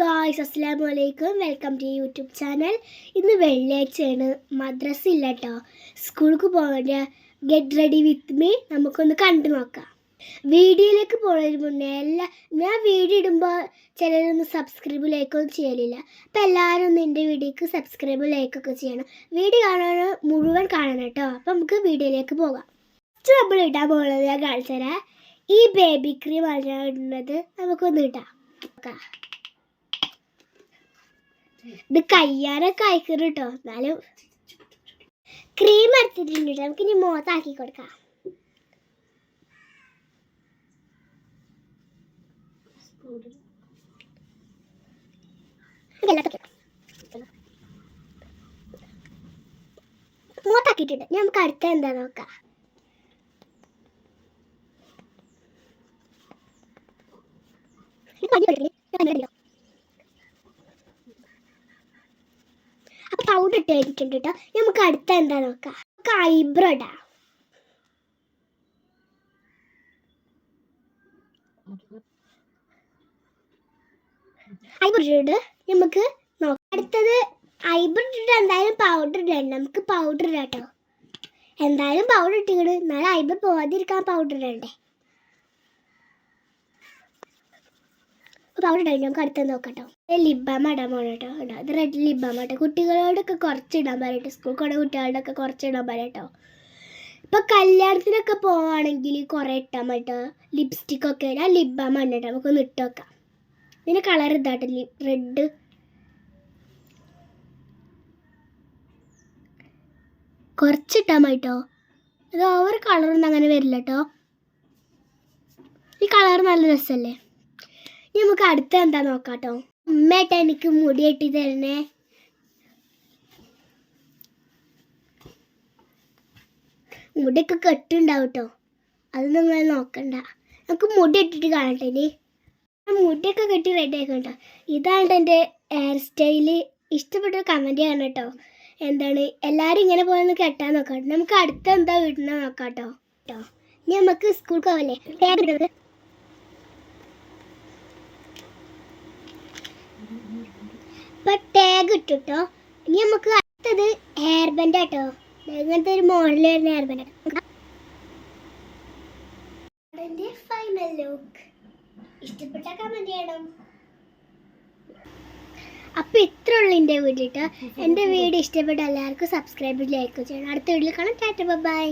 Guys അസ്സാം വലൈക്കും welcome to YouTube channel ഇന്ന് വെള്ളിയാഴ്ചയാണ്. മദ്രസ ഇല്ല കേട്ടോ സ്കൂൾക്ക് പോകേണ്ട. ഗെറ്റ് റെഡി വിത്ത് മീ നമുക്കൊന്ന് കണ്ടു നോക്കാം. വീഡിയോയിലേക്ക് പോകുന്നതിന് മുന്നേ എല്ലാ ഞാൻ വീഡിയോ ഇടുമ്പോൾ ചിലരൊന്നും സബ്സ്ക്രൈബ് ലൈക്കൊന്നും ചെയ്യലില്ല. അപ്പം എല്ലാവരും ഒന്ന് എന്റെ വീഡിയോക്ക് സബ്സ്ക്രൈബ് ലൈക്കൊക്കെ ചെയ്യണം. വീഡിയോ കാണാൻ മുഴുവൻ കാണണം കേട്ടോ അപ്പം നമുക്ക് വീഡിയോയിലേക്ക് പോകാം. ഫസ്റ്റ് നമ്മൾ ഇടാൻ പോകുന്നത് ഞാൻ കാണിച്ചു തരാം ഈ ബേബി ക്രീം ആണ് ഇടുന്നത്. നമുക്കൊന്ന് ഇടാം. ഇത് കയ്യാനൊക്കെ അയക്കണം കേട്ടോ എന്നാലും ക്രീം എടുത്തിട്ടുണ്ട് കേട്ടോ. നമുക്ക് ഇനി മോത്താക്കി കൊടുക്കാം. മോത്താക്കിയിട്ടുണ്ട് ഇനി നമുക്ക് അടുത്ത എന്താ നോക്കാം. ഇത് മതി കളിക്കൽ. ഇത് ഇട്ടായിരിക്കുന്നുണ്ട് കേട്ടോ. നമുക്ക് അടുത്ത എന്താ നോക്കാം. നമുക്ക് ഐബ്രോ ഇടാം. ഐബ്രോ ഇട്ട് നമുക്ക് നോക്കാം. അടുത്തത് ഐബ്രോ ഇട്ടിട്ട് എന്തായാലും പൗഡർ ഇടണം. നമുക്ക് പൗഡർ ഇടാട്ടോ എന്തായാലും പൗഡർ ഇട്ടിട്ട് എന്നാലും ഐബ്രോ പോവാതിരിക്കാൻ പൗഡർ ഇടണ്ടേ. പൗഡർ ഇടാൻ നമുക്ക് അടുത്തത് നോക്കാം നോക്കട്ടോ ലിബാമ ഇടാൻ പോകണം കേട്ടോ. ഇടാം. റെഡ് ലിബാമ കേട്ടോ കുട്ടികളോടൊക്കെ കുറച്ച് ഇടാൻ പറയട്ടെ. സ്കൂൾ കൊണ്ട് കുട്ടികളോടൊക്കെ കുറച്ച് ഇടാൻ പറയട്ടോ ഇപ്പൊ കല്യാണത്തിനൊക്കെ പോവാണെങ്കിൽ കുറേ ഇട്ടാൻ പറ്റോ? ലിപ്സ്റ്റിക് ഒക്കെ ഞാൻ ലിബാമ ഇടട്ടോ കേട്ടോ. നമുക്കൊന്ന് ഇട്ട് വെക്കാം ഇതിന്റെ കളർ ഇതാട്ടോ. റെഡ് കുറച്ചിട്ടാൻ മതിട്ടോ അത് ഓവർ കളറൊന്നും അങ്ങനെ വരില്ല കേട്ടോ ഈ കളർ നല്ല രസമല്ലേ ഇനി നമുക്ക് അടുത്ത എന്താ നോക്കാട്ടോ ഉമ്മയായിട്ട് എനിക്ക് മുടി കെട്ടി തരണേ. മുടിയൊക്കെ കെട്ടുണ്ടാവും കേട്ടോ അത് നിങ്ങൾ നോക്കണ്ട. നമുക്ക് മുടി ഇട്ടിട്ട് കാണട്ടെ ഇനി. മുടിയൊക്കെ കെട്ടി റെഡി ആക്കണ്ട ഇതാണ് എന്റെ ഹെയർ സ്റ്റൈൽ ഇഷ്ടപ്പെട്ട കമന്റ് ചെയ്യണം കേട്ടോ എന്താണ്? എല്ലാവരും ഇങ്ങനെ പോയൊന്ന് കെട്ടാൻ നോക്കാം നമുക്ക് അടുത്ത എന്താ വീട്ടിൽ നോക്കാം കേട്ടോ കേട്ടോ ഇനി നമുക്ക് സ്കൂൾ പോവല്ലേ ടാഗ് ഇടുന്നത് ഇപ്പൊ ടാഗ് ഇട്ടുട്ടോ. ഇനി നമുക്ക് അടുത്തത് ഹെയർ ബാൻഡ് ആട്ടോ. ഇങ്ങനത്തെ ഒരു മോഡൽ വരുന്ന ഹെയർ ബാൻഡ് ഫൈനൽ ലുക്ക് ഇഷ്ടപ്പെട്ട കമന്റ് ചെയ്യണം. അപ്പൊ ഇത്ര ഉള്ളു എന്റെ വീഡിയോ എന്റെ എന്റെ വീഡിയോ ഇഷ്ടപ്പെട്ട എല്ലാവർക്കും സബ്സ്ക്രൈബ് ലൈക്ക് ചെയ്യണം. അടുത്ത വീഡിയോ കാണാം. Tata bye.